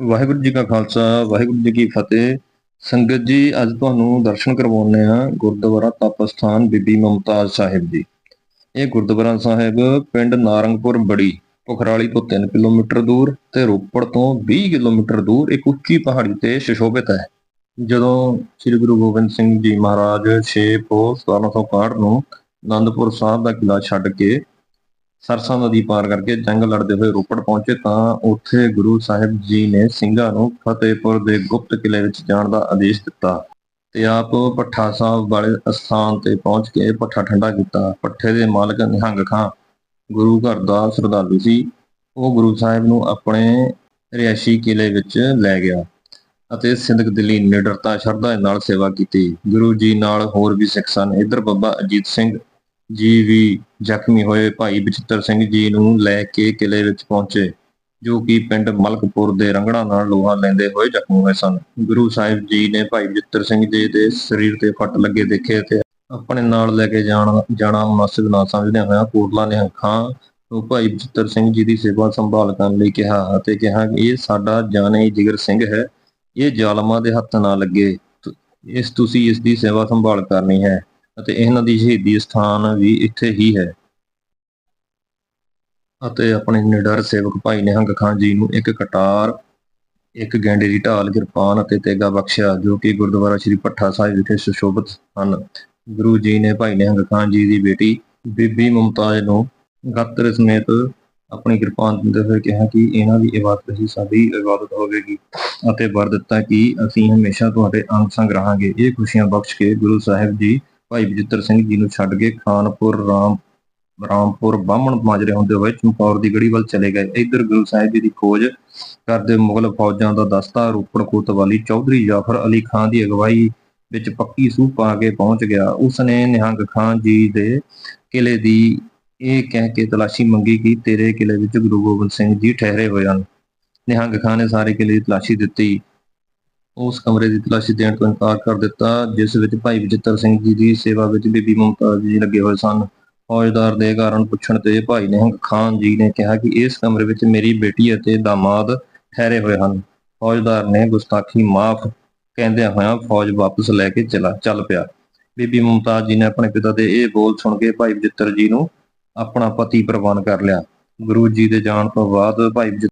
ਵਾਹਿਗੁਰੂ ਜੀ ਕਾ ਖਾਲਸਾ, ਵਾਹਿਗੁਰੂ ਜੀ ਕੀ ਫਤਿਹ। ਸੰਗਤ ਜੀ, ਅੱਜ ਤੁਹਾਨੂੰ ਦਰਸ਼ਨ ਕਰਵਾਉਂਦੇ ਆ ਗੁਰਦੁਆਰਾ ਤਪ ਸਥਾਨ ਬੀਬੀ ਮਮਤਾਜ਼ ਸਾਹਿਬ ਜੀ। ਇਹ ਗੁਰਦੁਆਰਾ ਸਾਹਿਬ ਪਿੰਡ ਨਾਰੰਗਪੁਰ ਬੜੀ ਪੁਖਰਾਲੀ ਤੋਂ 3 ਕਿਲੋਮੀਟਰ ਦੂਰ ਤੇ ਰੋਪੜ ਤੋਂ 20 ਕਿਲੋਮੀਟਰ ਦੂਰ, ਇੱਕ ਉੱਚੀ ਪਹਾੜੀ ਤੇ ਸ਼ਸ਼ੋਭਿਤ ਹੈ। ਜਦੋਂ ਸ੍ਰੀ ਗੁਰੂ ਗੋਬਿੰਦ ਸਿੰਘ ਜੀ ਮਹਾਰਾਜ 6 ਪੋ 1761 ਨੂੰ ਆਨੰਦਪੁਰ ਸਾਹਿਬ ਦਾ ਕਿਲਾ ਛੱਡ ਕੇ ਸਰਸਾ ਨਦੀ ਪਾਰ ਕਰਕੇ ਜੰਗ ਲੜਦੇ ਹੋਏ ਰੋਪੜ ਪਹੁੰਚੇ ਤਾਂ ਉੱਥੇ ਗੁਰੂ ਸਾਹਿਬ ਜੀ ਨੇ ਸਿੰਘਾਂ ਨੂੰ ਫਤਿਹਪੁਰ ਦੇ ਗੁਪਤ ਕਿਲੇ ਵਿੱਚ ਜਾਣ ਦਾ ਆਦੇਸ਼ ਦਿੱਤਾ ਤੇ ਆਪ ਪੱਠਾ ਸਾਹਿਬ ਵਾਲੇ ਅਸਥਾਨ ਤੇ ਪਹੁੰਚ ਕੇ ਪੱਠਾ ਠੰਡਾ ਕੀਤਾ। ਪੱਠੇ ਦੇ ਮਾਲਕ ਨਿਹੰਗ ਖਾਂ ਗੁਰੂ ਘਰ ਦਾ ਸ਼ਰਧਾਲੂ ਸੀ। ਉਹ ਗੁਰੂ ਸਾਹਿਬ ਨੂੰ ਆਪਣੇ ਰਿਹਾਇਸ਼ੀ ਕਿਲੇ ਵਿੱਚ ਲੈ ਗਿਆ ਅਤੇ ਸਿੰਧਕ ਦਿੱਲੀ ਨਿਡਰਤਾ, ਸ਼ਰਧਾ ਨਾਲ ਸੇਵਾ ਕੀਤੀ। ਗੁਰੂ ਜੀ ਨਾਲ ਹੋਰ ਵੀ ਸਿੱਖ ਸਨ। ਇਧਰ ਬੱਬਾ ਅਜੀਤ ਸਿੰਘ ਜੀ ਵੀ ਜ਼ਖਮੀ ਹੋਏ ਭਾਈ ਬਚਿੱਤਰ ਸਿੰਘ ਜੀ ਨੂੰ ਲੈ ਕੇ ਕਿਲੇ ਵਿੱਚ ਪਹੁੰਚੇ, ਜੋ ਕਿ ਪਿੰਡ ਮਲਕਪੁਰ ਦੇ ਰੰਗੜਾ ਨਾਲ ਲੋਹਾ ਲੈਂਦੇ ਹੋਏ ਜ਼ਖਮੀ ਹੋਏ ਸਨ। ਗੁਰੂ ਸਾਹਿਬ ਜੀ ਨੇ ਭਾਈ ਬਚਿੱਤਰ ਸਿੰਘ ਜੀ ਦੇ ਸਰੀਰ ਤੇ ਫੱਟ ਲੱਗੇ ਦੇਖੇ ਤੇ ਆਪਣੇ ਨਾਲ ਲੈ ਕੇ ਜਾਣ, ਜਾਣਾ ਮੁਨਾਸਿਬ ਨਾ ਸਮਝਦਿਆਂ ਹੋਇਆ ਕੋਟਲਾ ਨੇ ਅੱਖਾਂ ਨੂੰ ਭਾਈ ਬਚਿੱਤਰ ਸਿੰਘ ਜੀ ਦੀ ਸੇਵਾ ਸੰਭਾਲ ਕਰਨ ਲਈ ਕਿਹਾ ਅਤੇ ਕਿਹਾ ਕਿ ਇਹ ਸਾਡਾ ਜਾਣੇ ਜਿਗਰ ਸਿੰਘ ਹੈ, ਇਹ ਜ਼ਾਲਮਾਂ ਦੇ ਹੱਥ ਨਾ ਲੱਗੇ ਇਸ ਤੁਸੀਂ ਇਸ ਦੀ ਸੇਵਾ ਸੰਭਾਲ ਕਰਨੀ ਹੈ। ਅਤੇ ਇਹਨਾਂ ਦੀ ਸ਼ਹੀਦੀ ਸਥਾਨ ਵੀ ਇੱਥੇ ਹੀ ਹੈ। ਅਤੇ ਆਪਣੇ ਨਿਡਰ ਸੇਵਕ ਭਾਈ ਨਿਹੰਗ ਖਾਨ ਜੀ ਨੂੰ ਇੱਕ ਕਟਾਰ, ਇੱਕ ਗੈਂਡੇ ਦੀ ਢਾਲ ਕਿਰਪਾਨ ਅਤੇ ਤੇਗਾ ਬਖਸ਼ਿਆ, ਜੋ ਕਿ ਗੁਰਦੁਆਰਾ ਸ੍ਰੀ ਪੱਠਾ ਸਾਹਿਬ ਵਿਖੇ ਸੁਸ਼ੋਭਿਤ ਹਨ। ਗੁਰੂ ਜੀ ਨੇ ਭਾਈ ਨਿਹੰਗ ਖਾਨ ਜੀ ਦੀ ਬੇਟੀ ਬੀਬੀ ਮੁਮਤਾਜ਼ ਨੂੰ ਗਾਤਰ ਸਮੇਤ ਆਪਣੀ ਕਿਰਪਾਨ ਦਿੰਦੇ ਹੋਏ ਕਿਹਾ ਕਿ ਇਹਨਾਂ ਦੀ ਇਬਾਦਤ ਹੀ ਸਾਡੀ ਇਬਾਦਤ ਹੋਵੇਗੀ ਅਤੇ ਵਰ ਦਿੱਤਾ ਕਿ ਅਸੀਂ ਹਮੇਸ਼ਾ ਤੁਹਾਡੇ ਅੰਗ ਸੰਗ ਰਹਾਂਗੇ। ਇਹ ਖੁਸ਼ੀਆਂ ਬਖਸ਼ ਕੇ ਗੁਰੂ ਸਾਹਿਬ ਜੀ ਭਾਈ ਬਜਿੱਤਰ ਸਿੰਘ ਜੀ ਨੂੰ ਛੱਡ ਕੇ ਖਾਨਪੁਰ, ਰਾਮ, ਰਾਮਪੁਰ, ਬਾਹਮਣ ਮਾਜਰੇ ਹੁੰਦੇ ਹੋਏ ਚਮਕੌਰ ਦੀ ਗੜੀ ਵੱਲ ਚਲੇ ਗਏ। ਇੱਧਰ ਗੁਰੂ ਸਾਹਿਬ ਜੀ ਦੀ ਖੋਜ ਕਰਦੇ ਮੁਗਲ ਫੌਜਾਂ ਦਾ ਦਸਤਾ ਰੋਪੜ ਕੋਤਵਾਲੀ ਚੌਧਰੀ ਜਾਫਰ ਅਲੀ ਖਾਨ ਦੀ ਅਗਵਾਈ ਵਿੱਚ ਪੱਕੀ ਸੂਹ ਪਾ ਕੇ ਪਹੁੰਚ ਗਿਆ। ਉਸ ਨੇ ਨਿਹੰਗ ਖਾਨ ਜੀ ਦੇ ਕਿਲੇ ਦੀ ਇਹ ਕਹਿ ਕੇ ਤਲਾਸ਼ੀ ਮੰਗੀ ਕਿ ਤੇਰੇ ਕਿਲੇ ਵਿੱਚ ਗੁਰੂ ਗੋਬਿੰਦ ਸਿੰਘ ਜੀ ਠਹਿਰੇ ਹੋਏ ਹਨ। ਨਿਹੰਗ ਖਾਨ ਨੇ ਸਾਰੇ ਕਿਲੇ ਦੀ ਤਲਾਸ਼ੀ ਦਿੱਤੀ। ਉਸ ਕਮਰੇ ਦੀ ਤਲਾਸ਼ੀ ਦੇਣ ਤੋਂ ਇਨਕਾਰ ਕਰ ਦਿੱਤਾ, ਜਿਸ ਵਿੱਚ ਭਾਈ ਬਚਿੱਤਰ ਸਿੰਘ ਜੀ ਦੀ ਸੇਵਾ ਵਿੱਚ ਬੀਬੀ ਮੁਮਤਾਜ਼ ਜੀ ਲੱਗੇ ਹੋਏ ਸਨ। ਫੌਜਦਾਰ ਦੇ ਕਾਰਨ ਪੁੱਛਣ ਤੇ ਭਾਈ ਨਿਹੰਗ ਖਾਨ ਜੀ ਨੇ ਕਿਹਾ ਕਿ ਇਸ ਕਮਰੇ ਵਿੱਚ ਮੇਰੀ ਬੇਟੀ ਅਤੇ ਦਾਮਾਦ ਠਹਿਰੇ ਹੋਏ ਹਨ। ਫੌਜਦਾਰ ਨੇ ਗੁਸਤਾਖੀ ਮਾਫ ਕਹਿੰਦਿਆਂ ਹੋਇਆਂ ਫੌਜ ਵਾਪਸ ਲੈ ਕੇ ਚਲਾ, ਚੱਲ ਪਿਆ। ਬੀਬੀ ਮੁਮਤਾਜ਼ ਜੀ ਨੇ ਆਪਣੇ ਪਿਤਾ ਦੇ ਇਹ ਬੋਲ ਸੁਣ ਕੇ ਭਾਈ ਬਚਿੱਤਰ ਜੀ ਨੂੰ ਆਪਣਾ ਪਤੀ ਪ੍ਰਵਾਨ ਕਰ ਲਿਆ। ਗੁਰੂ ਜੀ ਦੇ ਜਾਣ ਤੋਂ ਬਾਅਦ ਭਾਈ